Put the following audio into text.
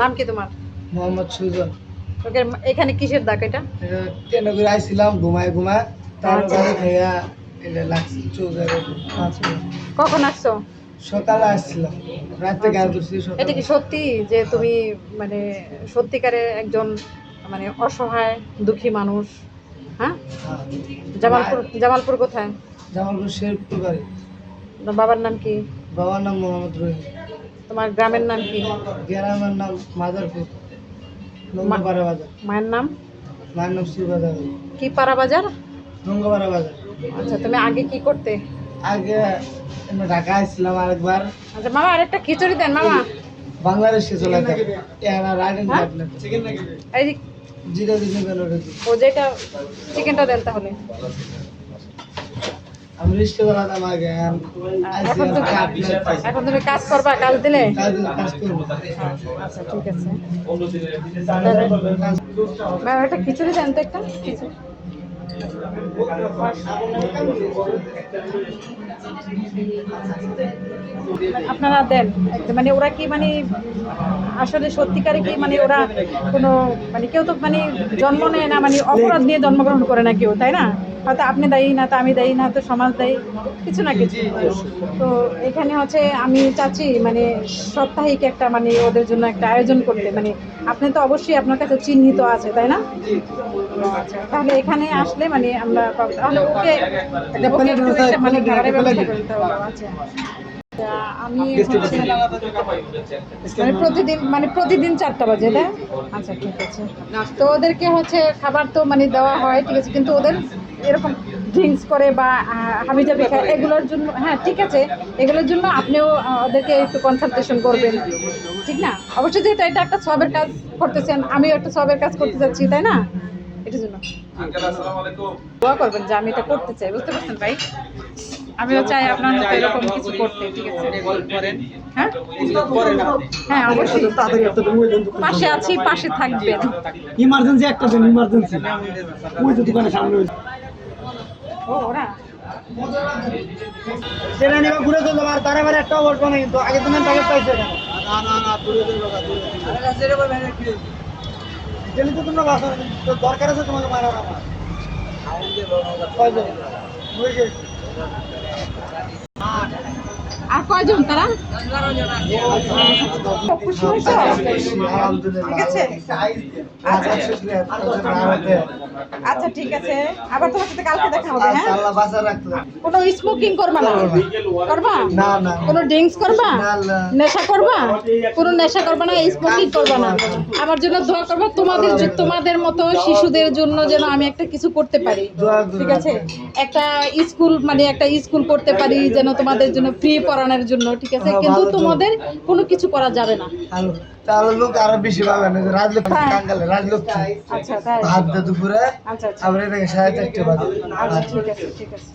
নাম কি তোমার? মোহাম্মদ সুজন। ওকে এখানে কিসের দাগ এটা? ট্রেনে করে আইছিলাম ঘুমায় ঘুমায়। তার আচ্ছা। গাড়ি খাইয়া এটা লাগছে চৌকারে কখন আসছো? সকালে আসছিলাম। রাতে গায়ে ধরছি এটা কি সত্যি যে তুমি মানে সত্যিকারে একজন মানে অসহায় দুঃখী মানুষ? হ্যাঁ? হ্যাঁ। জামালপুর জামালপুর কোথায়? জামালপুর শেরপুর বাড়ি। বাবার নাম কি? বাবার নাম মোহাম্মদ রহিম। তোমার গ্রামের নাম কি? গ্রামের নাম মাদারপুর নঙ্গপাড়া বাজার। মায়ের নাম? মায়ের নাম শিবাজার কি পাড়া বাজার? নঙ্গপাড়া বাজার। আচ্ছা তুমি আগে কি করতে? আগে আমি ঢাকা আসছিলাম আরেকবার। আচ্ছা মামা আরেকটা খিচুড়ি দেন মামা। বাংলাদেশে চলে যায় এরা রাইডেন হ্যাঁ? এই যে জিরা দিনে ও যেটা চিকেনটা দেন তাহলে আমি লিস্টে বলাতাম আগে এখন তুমি কাজ করবা কাজ দিলে? করব। আচ্ছা ঠিক আছে। ম্যাম একটা খিচুড়ি দেন তো একটা। খিচুড়ি। আপনারা দেন মানে ওরা কি মানে আসলে সত্যিকারে কি মানে ওরা কোনো মানে কেউ তো মানে জন্ম নেয় না মানে অপরাধ নিয়ে জন্মগ্রহণ করে না কেউ, তাই না? হয়তো আপনি দায়ী না, তো আমি দায়ী না, তো সমাজ দায়ী, কিছু না কিছু। তো এখানে হচ্ছে আমি চাচ্ছি মানে সাপ্তাহিক একটা মানে ওদের জন্য একটা আয়োজন করতে মানে আপনি তো অবশ্যই আপনার কাছে চিহ্নিত আছে, তাই না? তাহলে এখানে আসলে মানে আমরা তাহলে ওকে মানে ব্যবস্থা করতে হবে। আচ্ছা। আমি মানে প্রতিদিন মানে প্রতিদিন চারটা বাজে তাই? আচ্ছা ঠিক আছে। তো ওদেরকে হচ্ছে খাবার তো মানে দেওয়া হয় ঠিক আছে কিন্তু ওদের এরকম ড্রিঙ্কস করে বা হাবিজাবি খায় এগুলোর জন্য হ্যাঁ ঠিক আছে। এগুলোর জন্য আপনিও ওদেরকে একটু কনসালটেশন করবেন। ঠিক না? অবশ্যই যেহেতু এটা একটা সবের কাজ করতেছেন আমিও একটা সবের কাজ করতে যাচ্ছি তাই না? এটার জন্য। দোয়া করবেন যে আমি এটা করতে চাই বুঝতে পারছেন ভাই? আমিও চাই আপনার মতো এরকম কিছু করতে ঠিক আছে? হ্যাঁ? হ্যাঁ অবশ্যই। পাশে আছি পাশে থাকবেন। ইমার্জেন্সি একটা দিন ইমার্জেন্সি ওই তো দোকানের সামনে ও ওরা? ট্রেনে নিবা ঘুরে চলল আর তারা এবার একটা বলব না কিন্তু আগের টাকা পাইছে না। না না ঘুরে চলবো গেলে তো তোমরা বাসা তো দরকার আছে তোমাকে মারা আমার কয়জন? বুঝে গেছি। আর কয়জন তারা? আচ্ছা, আচ্ছা ঠিক আছে। আবার তোমার সাথে কালকে দেখা হবে হ্যাঁ? কোনো স্মোকিং করবা না? করবা না, না। কোনো ড্রিঙ্কস করবা। নেশা করবা? কোনো নেশা করবা না স্মোকিং করবা না। আমার জন্য দোয়া করবা তোমাদের তোমাদের মতো শিশুদের জন্য যেন আমি একটা কিছু করতে পারি। ঠিক আছে? একটা স্কুল মানে একটা স্কুল করতে পারি যেন তোমাদের জন্য ফ্রি পড়ানোর জন্য ঠিক আছে? হ্যাঁ, কিন্তু তোমাদের কোনো কিছু করা যাবে না। আর তাহলে লোক আরও বেশি পাবে না রাজলক্ষ্মী হ্যাঁ। কাঙ্গালে রাজলক্ষ্মী। আচ্ছা দুপুরে আচ্ছা আচ্ছা। এটাকে সাড়ে চারটে বাজে। আচ্ছা ঠিক আছে ঠিক আছে।